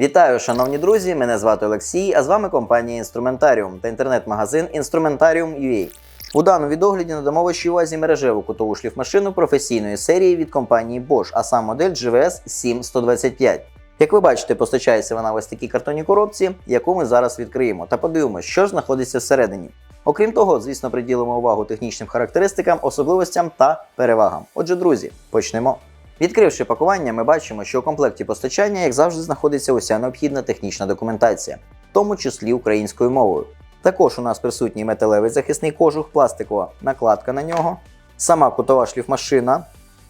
Вітаю, шановні друзі! Мене звати Олексій, а з вами компанія Інструментаріум та інтернет-магазин Instrumentarium.ua. У даному відогляді надамо вашій увазі мережеву кутову шліфмашину професійної серії від компанії Bosch, а сам модель GVS 7125. Як ви бачите, постачається вона в ось такій картонній коробці, яку ми зараз відкриємо, та подивимося, що ж знаходиться всередині. Окрім того, звісно, приділимо увагу технічним характеристикам, особливостям та перевагам. Отже, друзі, почнемо. Відкривши пакування, ми бачимо, що у комплекті постачання, як завжди, знаходиться уся необхідна технічна документація, в тому числі українською мовою. Також у нас присутній металевий захисний кожух, пластикова накладка на нього, сама кутова шліфмашина,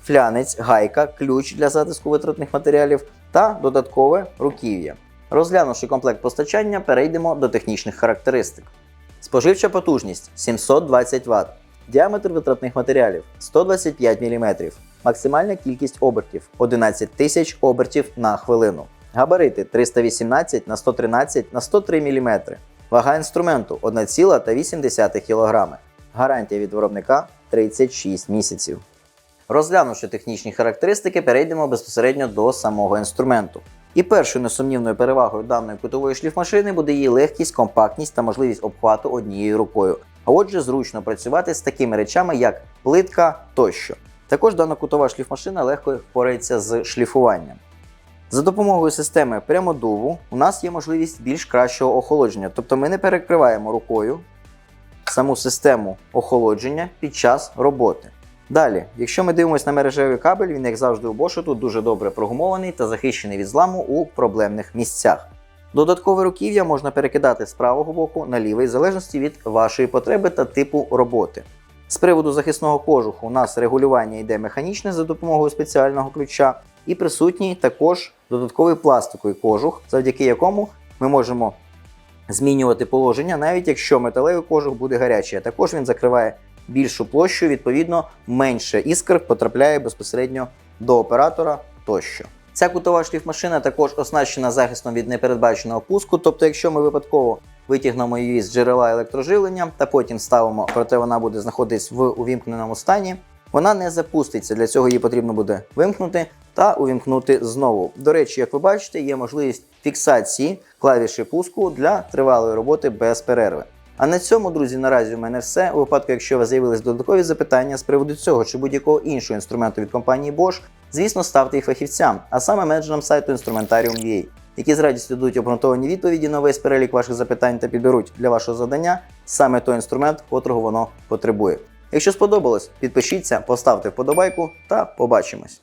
флянець, гайка, ключ для затиску витратних матеріалів та додаткове руків'я. Розглянувши комплект постачання, перейдемо до технічних характеристик. Споживча потужність 720 Вт, діаметр витратних матеріалів 125 мм, максимальна кількість обертів 11 тисяч обертів на хвилину. Габарити 318 на 113 на 103 мм. Вага інструменту 1,8 кг. Гарантія від виробника 36 місяців. Розглянувши технічні характеристики, перейдемо безпосередньо до самого інструменту. І першою несумнівною перевагою даної кутової шліфмашини буде її легкість, компактність та можливість обхвату однією рукою. А отже, зручно працювати з такими речами, як плитка тощо. Також дана кутова шліфмашина легко впорається з шліфуванням. За допомогою системи прямодуву у нас є можливість більш кращого охолодження, тобто ми не перекриваємо рукою саму систему охолодження під час роботи. Далі, якщо ми дивимося на мережевий кабель, він, як завжди, у Bosch дуже добре прогумований та захищений від зламу у проблемних місцях. Додаткове руків'я можна перекидати з правого боку на лівий, в залежності від вашої потреби та типу роботи. З приводу захисного кожуху у нас регулювання йде механічне за допомогою спеціального ключа, і присутній також додатковий пластиковий кожух, завдяки якому ми можемо змінювати положення, навіть якщо металевий кожух буде гарячий. Також він закриває більшу площу, відповідно, менше іскр потрапляє безпосередньо до оператора тощо. Ця кутова шліфмашина також оснащена захистом від непередбаченого пуску, тобто, якщо ми випадково витягнемо її з джерела електроживлення та потім ставимо, проте вона буде знаходитись в увімкненому стані, вона не запуститься. Для цього її потрібно буде вимкнути та увімкнути знову. До речі, як ви бачите, є можливість фіксації клавіші пуску для тривалої роботи без перерви. А на цьому, друзі, наразі у мене все. У випадку, якщо у вас з'явились додаткові запитання з приводу цього чи будь-якого іншого інструменту від компанії Bosch, звісно, ставте їх фахівцям, а саме менеджерам сайту Instrumentarium.ua, які з радістю дадуть обґрунтовані відповіді на весь перелік ваших запитань та підберуть для вашого завдання саме той інструмент, котрого воно потребує. Якщо сподобалось, підпишіться, поставте вподобайку та побачимось.